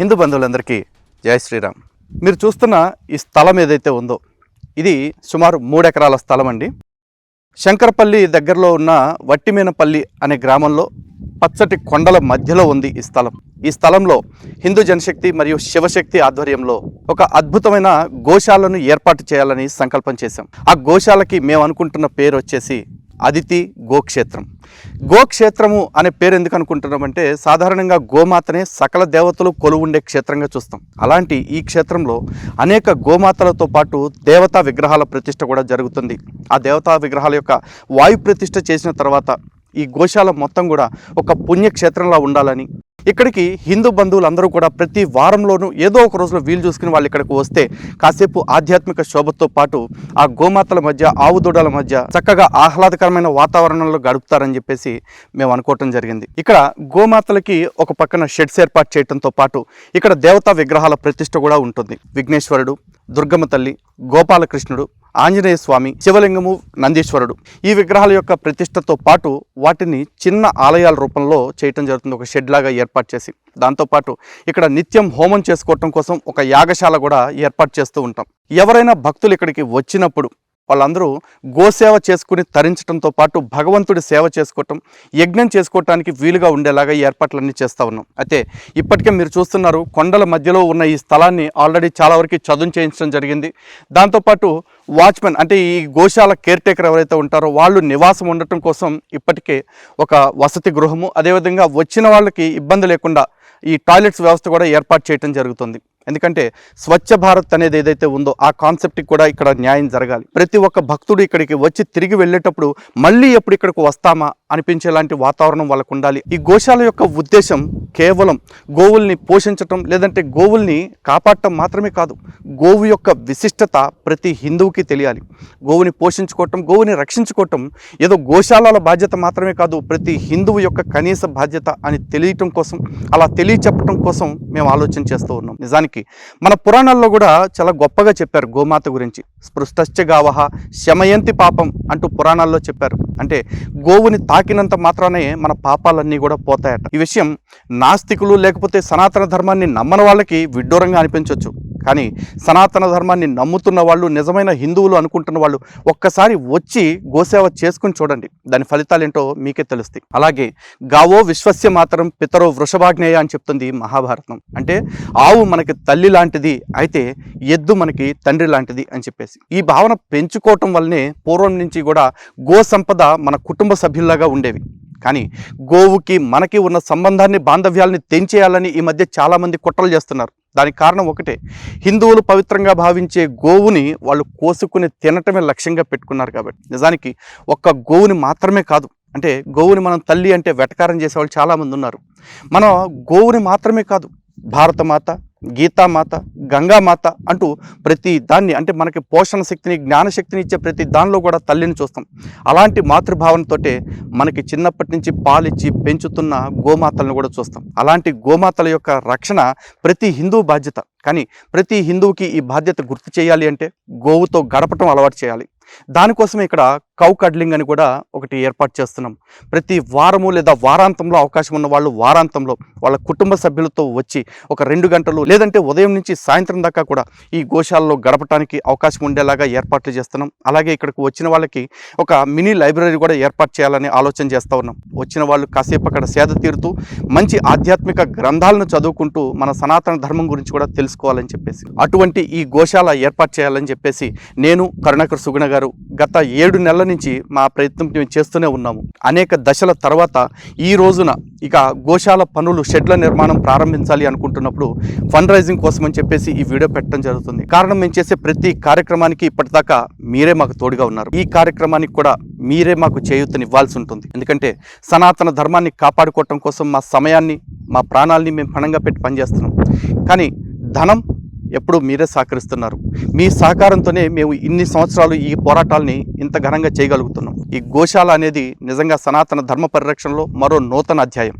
హిందూ బంధువులందరికీ జై శ్రీరామ్. మీరు చూస్తున్న ఈ స్థలం ఏదైతే ఉందో ఇది సుమారు మూడెకరాల స్థలం అండి. శంకరపల్లి దగ్గరలో ఉన్న వట్టిమీనపల్లి అనే గ్రామంలో పచ్చటి కొండల మధ్యలో ఉంది ఈ స్థలం. ఈ స్థలంలో హిందూ జనశక్తి మరియు శివశక్తి ఆధ్వర్యంలో ఒక అద్భుతమైన గోశాలను ఏర్పాటు చేయాలని సంకల్పం చేశాం. ఆ గోశాలకి మేము అనుకుంటున్న పేరు వచ్చేసి అదితి గోక్షేత్రం. గోక్షేత్రము అనే పేరు ఎందుకు అనుకుంటున్నామంటే సాధారణంగా గోమాతనే సకల దేవతలు కొలువుండే క్షేత్రంగా చూస్తాం. అలాంటి ఈ క్షేత్రంలో అనేక గోమాతలతో పాటు దేవతా విగ్రహాల ప్రతిష్ట కూడా జరుగుతుంది. ఆ దేవతా విగ్రహాల యొక్క వాయు ప్రతిష్ట చేసిన తర్వాత ఈ గోశాల మొత్తం కూడా ఒక పుణ్యక్షేత్రంలా ఉండాలని ఇక్కడికి హిందూ బంధువులందరూ కూడా ప్రతి వారంలోనూ ఏదో ఒక రోజులో వీలు చూసుకుని వాళ్ళు ఇక్కడికి వస్తే కాసేపు ఆధ్యాత్మిక శోభతో పాటు ఆ గోమాతల మధ్య ఆవు దూడల మధ్య చక్కగా ఆహ్లాదకరమైన వాతావరణంలో గడుపుతారని చెప్పేసి మేము అనుకోవటం జరిగింది. ఇక్కడ గోమాతలకి ఒక పక్కన షెడ్స్ ఏర్పాటు చేయడంతో పాటు ఇక్కడ దేవతా విగ్రహాల ప్రతిష్ట కూడా ఉంటుంది. విఘ్నేశ్వరుడు దుర్గమ్మ తల్లి గోపాలకృష్ణుడు ఆంజనేయ స్వామి శివలింగము నందీశ్వరుడు. ఈ విగ్రహాల యొక్క ప్రతిష్టతో పాటు వాటిని చిన్న ఆలయాల రూపంలో చేయటం జరుగుతుంది. ఒక షెడ్ లాగా ఏర్పాటు చేసి దాంతోపాటు ఇక్కడ నిత్యం హోమం చేసుకోవటం కోసం ఒక యాగశాల కూడా ఏర్పాటు చేస్తూ ఉంటాం. ఎవరైనా భక్తులు ఇక్కడికి వచ్చినప్పుడు వాళ్ళందరూ గోసేవ చేసుకుని తరించడంతో పాటు భగవంతుడి సేవ చేసుకోవటం యజ్ఞం చేసుకోవటానికి వీలుగా ఉండేలాగా ఏర్పాట్లన్నీ చేస్తూ ఉన్నాం. అయితే ఇప్పటికే మీరు చూస్తున్నారు కొండల మధ్యలో ఉన్న ఈ స్థలాన్ని ఆల్రెడీ చాలా వరకు చదును చేయించడం జరిగింది. దాంతోపాటు వాచ్మెన్ అంటే ఈ గోశాల కేర్ టేకర్ ఎవరైతే ఉంటారో వాళ్ళు నివాసం ఉండటం కోసం ఇప్పటికే ఒక వసతి గృహము. అదేవిధంగా వచ్చిన వాళ్ళకి ఇబ్బంది లేకుండా ఈ టాయిలెట్స్ వ్యవస్థ కూడా ఏర్పాటు చేయడం జరుగుతుంది. ఎందుకంటే స్వచ్ఛ భారత్ అనేది ఏదైతే ఉందో ఆ కాన్సెప్ట్కి కూడా ఇక్కడ న్యాయం జరగాలి. ప్రతి ఒక్క భక్తుడు ఇక్కడికి వచ్చి తిరిగి వెళ్ళేటప్పుడు మళ్ళీ ఎప్పుడు ఇక్కడికి వస్తామా అనిపించేలాంటి వాతావరణం వాళ్ళకు ఉండాలి. ఈ గోశాల యొక్క ఉద్దేశం కేవలం గోవుల్ని పోషించటం లేదంటే గోవుల్ని కాపాడటం మాత్రమే కాదు గోవు యొక్క విశిష్టత ప్రతి హిందువుకి తెలియాలి. గోవుని పోషించుకోవటం గోవుని రక్షించుకోవటం ఏదో గోశాలల బాధ్యత మాత్రమే కాదు ప్రతి హిందువు యొక్క కనీస బాధ్యత అని తెలియటం కోసం అలా తెలియచెప్పటం కోసం మేము ఆలోచన చేస్తూ ఉన్నాం. నిజానికి మన పురాణాల్లో కూడా చాలా గొప్పగా చెప్పారు గోమాత గురించి. స్పృష్టశ్చ గావహ శమయంతి పాపం అంటూ పురాణాల్లో చెప్పారు. అంటే గోవుని తాకినంత మాత్రానే మన పాపాలన్నీ కూడా పోతాయట. ఈ విషయం నాస్తికులు లేకపోతే సనాతన ధర్మాన్ని నమ్మని వాళ్ళకి విడ్డూరంగా అనిపించవచ్చు కానీ సనాతన ధర్మాన్ని నమ్ముతున్న వాళ్ళు నిజమైన హిందువులు అనుకుంటున్న వాళ్ళు ఒక్కసారి వచ్చి గోసేవ చేసుకుని చూడండి. దాని ఫలితాలు ఏంటో మీకే తెలుస్తాయి. అలాగే గావో విశ్వస్య మాత్రం పితరో వృషభాగ్నేయ అని చెప్తుంది మహాభారతం. అంటే ఆవు మనకి తల్లి లాంటిది అయితే ఎద్దు మనకి తండ్రి లాంటిది అని చెప్పేసి. ఈ భావన పెంచుకోవటం వల్లనే పూర్వం నుంచి కూడా గో సంపద మన కుటుంబ సభ్యుల్లాగా ఉండేవి. కానీ గోవుకి మనకి ఉన్న సంబంధాన్ని బాంధవ్యాలని తెంచేయాలని ఈ మధ్య చాలామంది కుట్రలు చేస్తున్నారు. దానికి కారణం ఒకటే. హిందువులు పవిత్రంగా భావించే గోవుని వాళ్ళు కోసుకుని తినటమే లక్ష్యంగా పెట్టుకున్నారు కాబట్టి. నిజానికి ఒక్క గోవుని మాత్రమే కాదు. అంటే గోవుని మనం తల్లి అంటే వెటకారం చేసేవాళ్ళు చాలామంది ఉన్నారు. మనం గోవుని మాత్రమే కాదు. భారతమాత గీతామాత గంగామాత అంటూ ప్రతి దాన్ని అంటే మనకి పోషణ శక్తిని జ్ఞానశక్తిని ఇచ్చే ప్రతి దానిలో కూడా తల్లిని చూస్తాం. అలాంటి మాతృభావనతోటే మనకి చిన్నప్పటి నుంచి పాలిచ్చి పెంచుతున్న గోమాతలను కూడా చూస్తాం. అలాంటి గోమాతల యొక్క రక్షణ ప్రతి హిందూ బాధ్యత. కానీ ప్రతి హిందువుకి ఈ బాధ్యత గుర్తు చేయాలి అంటే గోవుతో గడపటం అలవాటు చేయాలి. దానికోసం ఇక్కడ కౌ కడ్లింగ్ అని కూడా ఒకటి ఏర్పాటు చేస్తున్నాం. ప్రతి వారము లేదా వారాంతంలో అవకాశం ఉన్న వాళ్ళు వారాంతంలో వాళ్ళ కుటుంబ సభ్యులతో వచ్చి ఒక రెండు గంటలు లేదంటే ఉదయం నుంచి సాయంత్రం దాకా కూడా ఈ గోశాలలో గడపడానికి అవకాశం ఉండేలాగా ఏర్పాట్లు చేస్తున్నాం. అలాగే ఇక్కడికి వచ్చిన వాళ్ళకి ఒక మినీ లైబ్రరీ కూడా ఏర్పాటు చేయాలని ఆలోచన చేస్తూ ఉన్నాం. వచ్చిన వాళ్ళు కాసేపు అక్కడ సేద తీరుతూ మంచి ఆధ్యాత్మిక గ్రంథాలను చదువుకుంటూ మన సనాతన ధర్మం గురించి కూడా తెలుసుకోవాలని చెప్పేసి అటువంటి ఈ గోశాల ఏర్పాటు చేయాలని చెప్పేసి నేను కరుణాకర్ సుగుణ గారు గత ఏడు నెలల నుంచి మా ప్రయత్నం మేము చేస్తూనే ఉన్నాము. అనేక దశల తర్వాత ఈ రోజున ఇక గోశాల పనులు షెడ్ల నిర్మాణం ప్రారంభించాలి అనుకుంటున్నప్పుడు ఫండ్ రైజింగ్ కోసం అని చెప్పేసి ఈ వీడియో పెట్టడం జరుగుతుంది. కారణం మేము చేసే ప్రతి కార్యక్రమానికి ఇప్పటిదాకా మీరే మాకు తోడుగా ఉన్నారు. ఈ కార్యక్రమానికి కూడా మీరే మాకు చేయూతనివ్వాల్సి ఉంటుంది. ఎందుకంటే సనాతన ధర్మాన్ని కాపాడుకోవటం కోసం మా సమయాన్ని మా ప్రాణాలని మేము పణంగా పెట్టి పనిచేస్తున్నాం. కానీ ధనం ఎప్పుడు మీరే సహకరిస్తున్నారు. మీ సహకారంతోనే మేము ఇన్ని సంవత్సరాలు ఈ పోరాటాల్ని ఇంత ఘనంగా చేయగలుగుతున్నాం. ఈ గోశాల అనేది నిజంగా సనాతన ధర్మ పరిరక్షణలో మరో నూతన అధ్యాయం.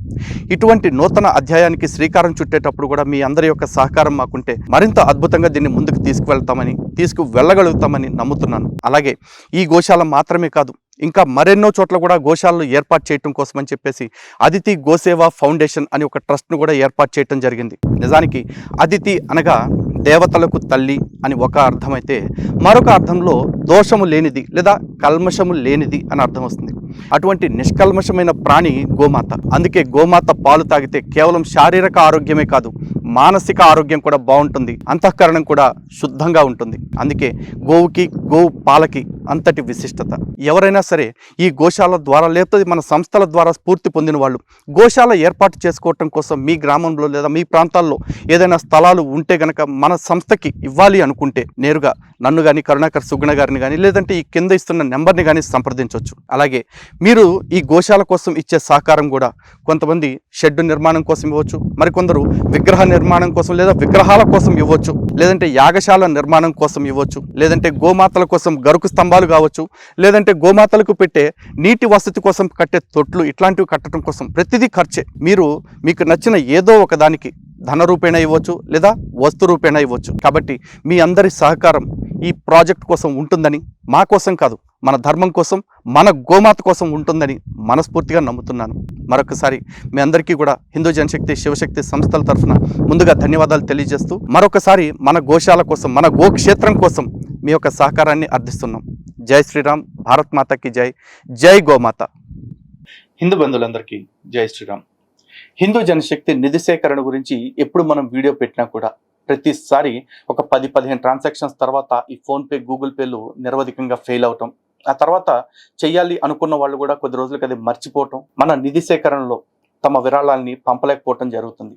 ఇటువంటి నూతన అధ్యాయానికి శ్రీకారం చుట్టేటప్పుడు కూడా మీ అందరి యొక్క సహకారం మాకుంటే మరింత అద్భుతంగా దీన్ని ముందుకు తీసుకువెళ్తామని తీసుకు వెళ్ళగలుగుతామని నమ్ముతున్నాను. అలాగే ఈ గోశాల మాత్రమే కాదు ఇంకా మరెన్నో చోట్ల కూడా గోశాలను ఏర్పాటు చేయటం కోసం అని చెప్పేసి అదితి గోసేవా ఫౌండేషన్ అని ఒక ట్రస్ట్ను కూడా ఏర్పాటు చేయటం జరిగింది. నిజానికి అదితి అనగా దేవతలకు తల్లి అని ఒక అర్థమైతే మరొక అర్థంలో దోషము లేనిది లేదా కల్మషము లేనిది అని అర్థం వస్తుంది. అటువంటి నిష్కల్మషమైన ప్రాణి గోమాత. అందుకే గోమాత పాలు తాగితే కేవలం శారీరక ఆరోగ్యమే కాదు మానసిక ఆరోగ్యం కూడా బాగుంటుంది అంతఃకరణం కూడా శుద్ధంగా ఉంటుంది. అందుకే గోవుకి గోవు పాలకి అంతటి విశిష్టత. ఎవరైనా సరే ఈ గోశాల ద్వారా లేకపోతే మన సంస్థల ద్వారా స్ఫూర్తి పొందిన వాళ్ళు గోశాల ఏర్పాటు చేసుకోవటం కోసం మీ గ్రామంలో లేదా మీ ప్రాంతాల్లో ఏదైనా స్థలాలు ఉంటే గనక మన సంస్థకి ఇవ్వాలి అనుకుంటే నేరుగా నన్ను కానీ కరుణాకర్ సుగుణ గారిని కానీ లేదంటే ఈ కింద ఇస్తున్న నెంబర్ని కానీ సంప్రదించవచ్చు అలాగే మీరు ఈ గోశాల కోసం ఇచ్చే సహకారం కూడా కొంతమంది షెడ్ నిర్మాణం కోసం ఇవ్వచ్చు మరికొందరు విగ్రహ నిర్మాణం కోసం లేదా విగ్రహాల కోసం ఇవ్వచ్చు. లేదంటే యాగశాల నిర్మాణం కోసం ఇవ్వచ్చు. లేదంటే గోమాతల కోసం గరుకు స్తంభాలు కావచ్చు. లేదంటే గోమాతలకు పెట్టే నీటి వసతి కోసం కట్టే తొట్లు ఇట్లాంటివి కట్టడం కోసం ప్రతిదీ ఖర్చే. మీరు మీకు నచ్చిన ఏదో ఒక దానికి ధన రూపేణ ఇవ్వచ్చు లేదా వస్తు రూపేణ ఇవ్వచ్చు. కాబట్టి మీ అందరి సహకారం ఈ ప్రాజెక్ట్ కోసం ఉంటుందని మా కోసం కాదు మన ధర్మం కోసం మన గోమాత కోసం ఉంటుందని మనస్ఫూర్తిగా నమ్ముతున్నాను. మరొకసారి మీ అందరికీ కూడా హిందూ జనశక్తి శివశక్తి సంస్థల తరఫున ముందుగా ధన్యవాదాలు తెలియజేస్తూ మరొకసారి మన గోశాల కోసం మన గోక్షేత్రం కోసం మీ యొక్క సహకారాన్ని అర్థిస్తున్నాం. జై శ్రీరామ్ భారత్ మాతకి జై జై గోమాత. హిందూ బంధువులందరికీ జై శ్రీరామ్. హిందూ జనశక్తి నిధి సేకరణ గురించి ఎప్పుడు మనం వీడియో పెట్టినా కూడా ప్రతిసారి ఒక పది పదిహేను ట్రాన్సాక్షన్స్ తర్వాత ఈ ఫోన్పే గూగుల్ పేలు నిరవధికంగా ఫెయిల్ అవటం. ఆ తర్వాత చేయాలి అనుకున్న వాళ్ళు కూడా కొద్ది రోజులకి అది మర్చిపోవటం. మన నిధి సేకరణలో తమ విరాళాలని పంపలేకపోవటం జరుగుతుంది.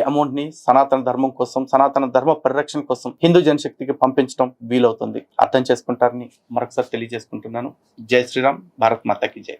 అమౌంట్ని సనాతన ధర్మం కోసం సనాతన ధర్మ పరిరక్షణ కోసం హిందూ జనశక్తికి పంపించడం వీలవుతుంది. అర్థం చేసుకుంటారని మరొకసారి తెలియజేసుకుంటున్నాను. జై శ్రీరామ్ భారత్ మాతకి జై.